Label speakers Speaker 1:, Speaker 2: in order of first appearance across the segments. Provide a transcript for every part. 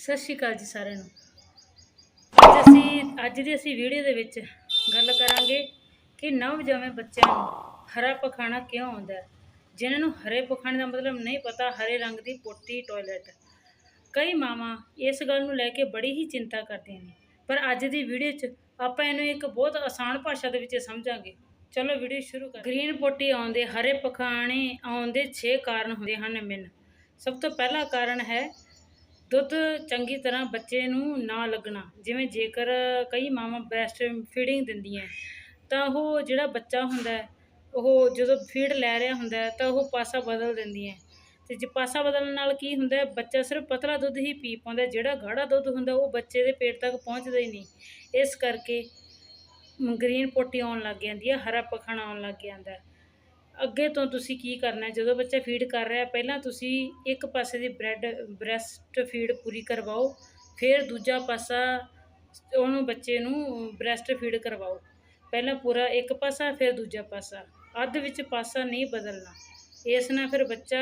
Speaker 1: ਸਤਿ ਸ਼੍ਰੀ ਅਕਾਲ ਜੀ ਸਾਰਿਆਂ ਨੂੰ। ਅੱਜ ਅਸੀਂ, ਅੱਜ ਦੀ ਅਸੀਂ ਵੀਡੀਓ ਦੇ ਵਿੱਚ ਗੱਲ ਕਰਾਂਗੇ ਕਿ ਨਵਜੰਮੇ ਬੱਚਿਆਂ ਨੂੰ ਹਰਾ ਪਖਾਣਾ ਕਿਉਂ ਆਉਂਦਾ ਹੈ? ਜਿਨ੍ਹਾਂ ਨੂੰ ਹਰੇ ਪਖਾਣੇ ਦਾ ਮਤਲਬ ਨਹੀਂ ਪਤਾ, ਹਰੇ ਰੰਗ ਦੀ ਪੋਟੀ ਟਾਇਲਟ ਕਈ ਮਾਵਾਂ ਇਸ ਗੱਲ ਨੂੰ ਲੈ ਕੇ ਬੜੀ ਹੀ ਚਿੰਤਾ ਕਰਦੀਆਂ ਨੇ। ਪਰ ਅੱਜ ਦੀ ਵੀਡੀਓ 'ਚ ਆਪਾਂ ਇਹਨੂੰ ਇੱਕ ਬਹੁਤ ਆਸਾਨ ਭਾਸ਼ਾ ਦੇ ਵਿੱਚ ਸਮਝਾਂਗੇ। ਚਲੋ ਵੀਡੀਓ ਸ਼ੁਰੂ ਕਰ ਗ੍ਰੀਨ ਪੋਟੀ ਆਉਣ ਦੇ ਹਰੇ ਪਖਾਣੇ ਆਉਣ ਦੇ 6 ਕਾਰਨ ਹੁੰਦੇ ਹਨ ਮਿੰਨ। ਸਭ ਤੋਂ ਪਹਿਲਾ ਕਾਰਨ ਹੈ ਦੁੱਧ ਚੰਗੀ ਤਰ੍ਹਾਂ ਬੱਚੇ ਨੂੰ ਨਾ ਲੱਗਣਾ। ਜਿਵੇਂ ਜੇਕਰ ਕਈ ਮਾਵਾਂ ਬ੍ਰੈਸਟ ਫੀਡਿੰਗ ਦਿੰਦੀਆਂ, ਤਾਂ ਉਹ ਜਿਹੜਾ ਬੱਚਾ ਹੁੰਦਾ, ਉਹ ਜਦੋਂ ਫੀਡ ਲੈ ਰਿਹਾ ਹੁੰਦਾ, ਤਾਂ ਉਹ ਪਾਸਾ ਬਦਲ ਦਿੰਦੀਆਂ। ਤੇ ਜੇ ਪਾਸਾ ਬਦਲਣ ਨਾਲ ਕੀ ਹੁੰਦਾ, ਬੱਚਾ ਸਿਰਫ ਪਤਲਾ ਦੁੱਧ ਹੀ ਪੀ ਪਾਉਂਦਾ, ਜਿਹੜਾ ਗਾੜਾ ਦੁੱਧ ਹੁੰਦਾ, ਉਹ ਬੱਚੇ ਦੇ ਪੇਟ ਤੱਕ ਪਹੁੰਚਦਾ ਹੀ ਨਹੀਂ। ਇਸ ਕਰਕੇ ਗ੍ਰੀਨ ਪੋਟੀ ਆਉਣ ਲੱਗ ਜਾਂਦੀ ਹੈ, ਹਰਾ ਪਖਾਣਾ ਆਉਣ ਲੱਗ ਜਾਂਦਾ। ਅੱਗੇ ਤੋਂ ਤੁਸੀਂ ਕੀ ਕਰਨਾ? ਜਦੋਂ ਬੱਚਾ ਫੀਡ ਕਰ ਰਿਹਾ ਪਹਿਲਾਂ ਤੁਸੀਂ ਇੱਕ ਪਾਸੇ ਦੀ ਬ੍ਰੈਡ ਬ੍ਰੈਸਟ ਫੀਡ ਪੂਰੀ ਕਰਵਾਓ ਫਿਰ ਦੂਜਾ ਪਾਸਾ ਉਹਨੂੰ ਬੱਚੇ ਨੂੰ ਬ੍ਰੈਸਟ ਫੀਡ ਕਰਵਾਓ। ਪਹਿਲਾਂ ਪੂਰਾ ਇੱਕ ਪਾਸਾ ਫਿਰ ਦੂਜਾ ਪਾਸਾ। ਅੱਧ ਵਿੱਚ ਪਾਸਾ ਨਹੀਂ ਬਦਲਣਾ। ਇਸ ਨਾਲ ਫਿਰ ਬੱਚਾ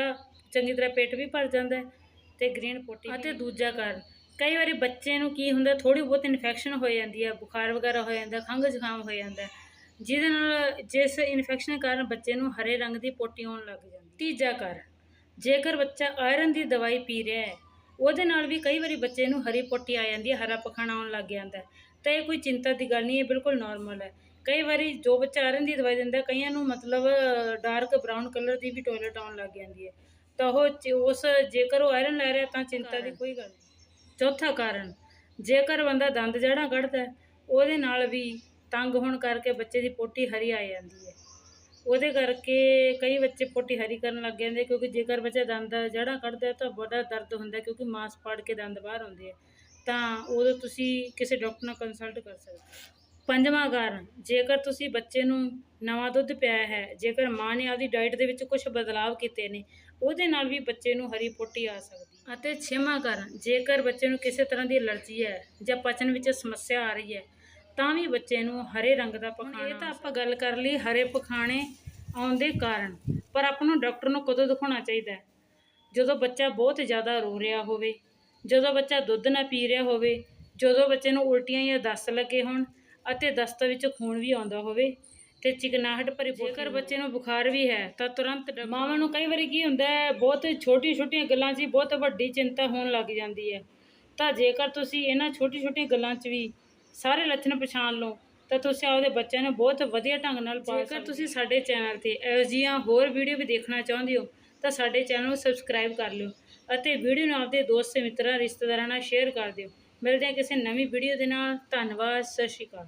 Speaker 1: ਚੰਗੀ ਤਰ੍ਹਾਂ ਪੇਟ ਵੀ ਭਰ ਜਾਂਦਾ ਤੇ ਗ੍ਰੀਨ ਪੋਟੀ ਅਤੇ ਦੂਜਾ ਕਾਰਨ ਕਈ ਵਾਰੀ ਬੱਚੇ ਨੂੰ ਕੀ ਹੁੰਦਾ ਥੋੜੀ ਬਹੁਤ ਇਨਫੈਕਸ਼ਨ ਹੋ ਜਾਂਦੀ ਹੈ ਬੁਖਾਰ ਵਗੈਰਾ ਹੋ ਜਾਂਦਾ ਖੰਘ ਜ਼ੁਕਾਮ ਹੋ ਜਾਂਦਾ ਜਿਹਦੇ ਨਾਲ ਜਿਸ ਇਨਫੈਕਸ਼ਨ ਕਾਰਨ ਬੱਚੇ ਨੂੰ ਹਰੇ ਰੰਗ ਦੀ ਪੋਟੀ ਆਉਣ ਲੱਗ ਜਾਂਦੀ ਤੀਜਾ ਕਾਰਨ ਜੇਕਰ ਬੱਚਾ ਆਇਰਨ ਦੀ ਦਵਾਈ ਪੀ ਰਿਹਾ ਹੈ ਉਹਦੇ ਨਾਲ ਵੀ ਕਈ ਵਾਰੀ ਬੱਚੇ ਨੂੰ ਹਰੀ ਪੋਟੀ ਆ ਜਾਂਦੀ ਹੈ ਹਰਾ ਪਖਾਣਾ ਆਉਣ ਲੱਗ ਜਾਂਦਾ ਤਾਂ ਇਹ ਕੋਈ ਚਿੰਤਾ ਦੀ ਗੱਲ ਨਹੀਂ ਇਹ ਬਿਲਕੁਲ ਨਾਰਮਲ ਹੈ। ਕਈ ਵਾਰੀ ਜੋ ਬੱਚਾ ਆਇਰਨ ਦੀ ਦਵਾਈ ਦਿੰਦਾ ਕਈਆਂ ਨੂੰ ਮਤਲਬ ਡਾਰਕ ਬਰਾਊਨ ਕਲਰ ਦੀ ਵੀ ਟਾਇਲਟ ਆਉਣ ਲੱਗ ਜਾਂਦੀ ਹੈ। ਤਾਂ ਉਹ ਉਸ ਜੇਕਰ ਉਹ ਆਇਰਨ ਲੈ ਰਿਹਾ ਤਾਂ ਚਿੰਤਾ ਦੀ ਕੋਈ ਗੱਲ ਨਹੀਂ। ਚੌਥਾ ਕਾਰਨ ਜੇਕਰ ਬੰਦਾ ਦੰਦ ਜੜ੍ਹਾਂ ਕੱਢਦਾ ਉਹਦੇ ਨਾਲ ਵੀ ਤੰਗ ਹੋਣ ਕਰਕੇ ਬੱਚੇ ਦੀ ਪੋਟੀ ਹਰੀ ਆ ਜਾਂਦੀ ਹੈ। ਉਹਦੇ ਕਰਕੇ ਕਈ ਬੱਚੇ ਪੋਟੀ ਹਰੀ ਕਰਨ ਲੱਗ ਜਾਂਦੇ ਕਿਉਂਕਿ ਜੇਕਰ ਬੱਚਾ ਦੰਦ ਜੜ੍ਹਾਂ ਕੱਢਦਾ ਤਾਂ ਬੜਾ ਦਰਦ ਹੁੰਦਾ ਕਿਉਂਕਿ ਮਾਸ ਪਾੜ ਕੇ ਦੰਦ ਬਾਹਰ ਆਉਂਦੇ ਆ। ਤਾਂ ਉਦੋਂ ਤੁਸੀਂ ਕਿਸੇ ਡਾਕਟਰ ਨਾਲ ਕੰਸਲਟ ਕਰ ਸਕਦੇ ਹੋ। ਪੰਜਵਾਂ ਕਾਰਨ, ਜੇਕਰ ਤੁਸੀਂ ਬੱਚੇ ਨੂੰ ਨਵਾਂ ਦੁੱਧ ਪਿਆਇਆ ਹੈ, ਜੇਕਰ ਮਾਂ ਨੇ ਆਪਦੀ ਡਾਈਟ ਦੇ ਵਿੱਚ ਕੁਝ ਬਦਲਾਵ ਕੀਤੇ ਨੇ, ਉਹਦੇ ਨਾਲ ਵੀ ਬੱਚੇ ਨੂੰ ਹਰੀ ਪੋਟੀ ਆ ਸਕਦੀ ਅਤੇ ਛੇਵਾਂ ਕਾਰਨ, ਜੇਕਰ ਬੱਚੇ ਨੂੰ ਕਿਸੇ ਤਰ੍ਹਾਂ ਦੀ ਐਲਰਜੀ ਹੈ ਜਾਂ ਪਚਨ ਵਿੱਚ ਸਮੱਸਿਆ ਆ ਰਹੀ ਹੈ ਤਾਂ ਵੀ ਬੱਚੇ ਨੂੰ ਹਰੇ ਰੰਗ ਦਾ ਪਖਾਣਾ ਇਹ ਤਾਂ ਆਪਾਂ ਗੱਲ ਕਰ ਲਈ ਹਰੇ ਪਖਾਣੇ ਆਉਣ ਦੇ ਕਾਰਨ। ਪਰ ਆਪਾਂ ਨੂੰ ਡਾਕਟਰ ਨੂੰ ਕਦੋਂ ਦਿਖਾਉਣਾ ਚਾਹੀਦਾ ਹੈ? ਜਦੋਂ ਬੱਚਾ ਬਹੁਤ ਜ਼ਿਆਦਾ ਰੋ ਰਿਹਾ ਹੋਵੇ ਜਦੋਂ ਬੱਚਾ ਦੁੱਧ ਨਾ ਪੀ ਰਿਹਾ ਹੋਵੇ ਜਦੋਂ ਬੱਚੇ ਨੂੰ ਉਲਟੀਆਂ ਜਾਂ ਦਸਤ ਲੱਗੇ ਹੋਣ ਅਤੇ ਦਸਤ ਵਿੱਚ ਖੂਨ ਵੀ ਆਉਂਦਾ ਹੋਵੇ ਤੇ ਚਿਕਨਾਹਟ ਭਰੀ ਜੇਕਰ ਬੱਚੇ ਨੂੰ ਬੁਖਾਰ ਵੀ ਹੈ ਤਾਂ ਤੁਰੰਤ ਮਾਵਾਂ ਨੂੰ ਕਈ ਵਾਰੀ ਕੀ ਹੁੰਦਾ ਹੈ ਬਹੁਤ ਛੋਟੀ ਛੋਟੀਆਂ ਗੱਲਾਂ 'ਚ ਹੀ ਬਹੁਤ ਵੱਡੀ ਚਿੰਤਾ ਹੋਣ ਲੱਗ ਜਾਂਦੀ ਹੈ। ਤਾਂ ਜੇਕਰ ਤੁਸੀਂ ਇਹਨਾਂ ਛੋਟੀ ਛੋਟੀਆਂ ਗੱਲਾਂ 'ਚ ਵੀ ਸਾਰੇ ਲੱਛਣ ਪਛਾਣ ਲਓ ਤਾਂ ਤੁਸੀਂ ਆਪਦੇ ਬੱਚਿਆਂ ਨੂੰ ਬਹੁਤ ਵਧੀਆ ਢੰਗ ਨਾਲ ਪਾਲ ਜੇਕਰ ਤੁਸੀਂ ਸਾਡੇ ਚੈਨਲ ਤੇ ਇਹੋ ਜਿਹੀਆਂ ਹੋਰ ਵੀਡੀਓ ਵੀ ਦੇਖਣਾ ਚਾਹੁੰਦੇ ਹੋ ਤਾਂ ਸਾਡੇ ਚੈਨਲ ਨੂੰ ਸਬਸਕ੍ਰਾਈਬ ਕਰ ਲਿਓ ਅਤੇ ਵੀਡੀਓ ਨੂੰ ਆਪਦੇ ਦੋਸਤ ਮਿੱਤਰਾਂ ਰਿਸ਼ਤੇਦਾਰਾਂ ਨਾਲ ਸ਼ੇਅਰ ਕਰ ਦਿਓ। ਮਿਲਦੇ ਹਾਂ ਕਿਸੇ ਨਵੀਂ ਵੀਡੀਓ ਦੇ ਨਾਲ। ਧੰਨਵਾਦ ਸਤਿ ਸ਼੍ਰੀ ਅਕਾਲ।